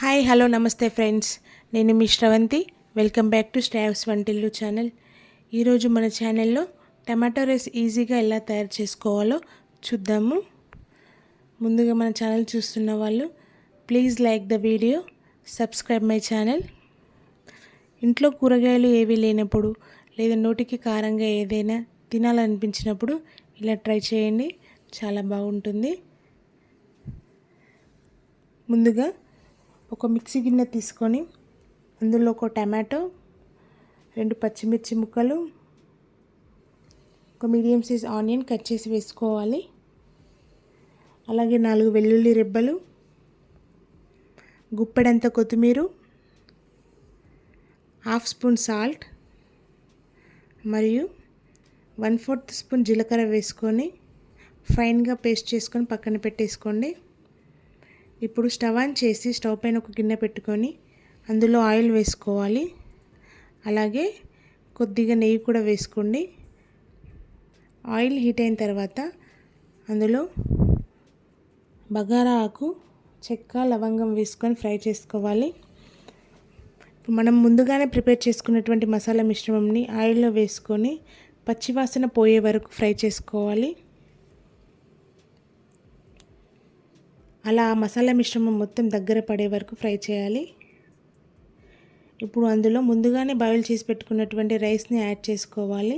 Hi hello నమస్తే friends నేను మీ Sravanthi. Welcome back to staffs వంటిల్లు ఛానల్ ఈరోజు మన ఛానల్లో టమాటో రైస్ ఈజీగా ఎలా తయారు చేసుకోవాలో చూద్దాము. ముందుగా మన ఛానల్ చూస్తున్న వాళ్ళు please like the video subscribe my channel ఇంట్లో కూరగాయలు ఏవి లేనప్పుడు లేదా నోటికి కారంగా ఏదైనా తినాలనిపించినప్పుడు ఇలా ట్రై చేయండి. చాలా బాగుంటుంది. ముందుగా ఒక మిక్సీ గిన్నె తీసుకొని అందులో ఒక టమాటో రెండు పచ్చిమిర్చి ముక్కలు ఒక మీడియం సైజ్ ఆనియన్ కట్ చేసి వేసుకోవాలి. అలాగే నాలుగు వెల్లుల్లి రెబ్బలు గుప్పెడంత కొత్తిమీర హాఫ్ స్పూన్ సాల్ట్ మరియు వన్ ఫోర్త్ స్పూన్ జీలకర్ర వేసుకొని ఫైన్గా పేస్ట్ చేసుకొని పక్కన పెట్టేసుకోండి. ఇప్పుడు స్టవ్ ఆన్ చేసి స్టవ్ పైన ఒక గిన్నె పెట్టుకొని అందులో ఆయిల్ వేసుకోవాలి. అలాగే కొద్దిగా నెయ్యి కూడా వేసుకోండి. ఆయిల్ హీట్ అయిన తర్వాత అందులో బగారా ఆకు చెక్క లవంగం వేసుకొని ఫ్రై చేసుకోవాలి. మనం ముందుగానే ప్రిపేర్ చేసుకున్నటువంటి మసాలా మిశ్రమంని ఆయిల్లో వేసుకొని పచ్చివాసన పోయే వరకు ఫ్రై చేసుకోవాలి. అలా మసాలా మిశ్రమం మొత్తం దగ్గర పడే వరకు ఫ్రై చేయాలి. ఇప్పుడు అందులో ముందుగానే బాయిల్ చేసి పెట్టుకున్నటువంటి రైస్ని యాడ్ చేసుకోవాలి.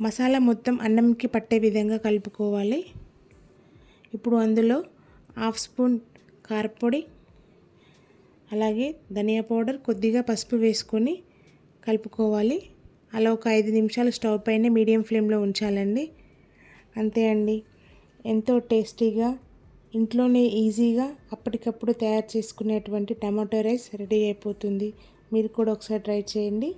మసాలా మొత్తం అన్నంకి పట్టే విధంగా కలుపుకోవాలి. ఇప్పుడు అందులో హాఫ్ స్పూన్ కారపొడి అలాగే ధనియా పౌడర్ కొద్దిగా పసుపు వేసుకొని కలుపుకోవాలి. అలా ఒక ఐదు నిమిషాలు స్టవ్ పైన మీడియం ఫ్లేమ్లో ఉంచాలండి. అంతే అండి. ఎంతో టేస్టీగా ఇంట్లోనే ఈజీగా అప్పటికప్పుడు తయారు చేసుకునేటువంటి టమాటో రైస్ రెడీ అయిపోతుంది. మీరు కూడా ఒకసారి ట్రై చేయండి.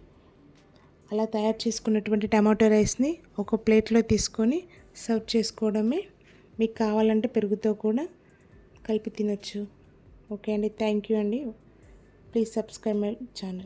అలా తయారు చేసుకున్నటువంటి టమాటో రైస్ని ఒక ప్లేట్లో తీసుకొని సర్వ్ చేసుకోవడమే మీకు కావాలంటే పెరుగుతో కూడా కలిపి తినొచ్చు. ఓకే అండి. థ్యాంక్ యూ అండి. Please subscribe my channel.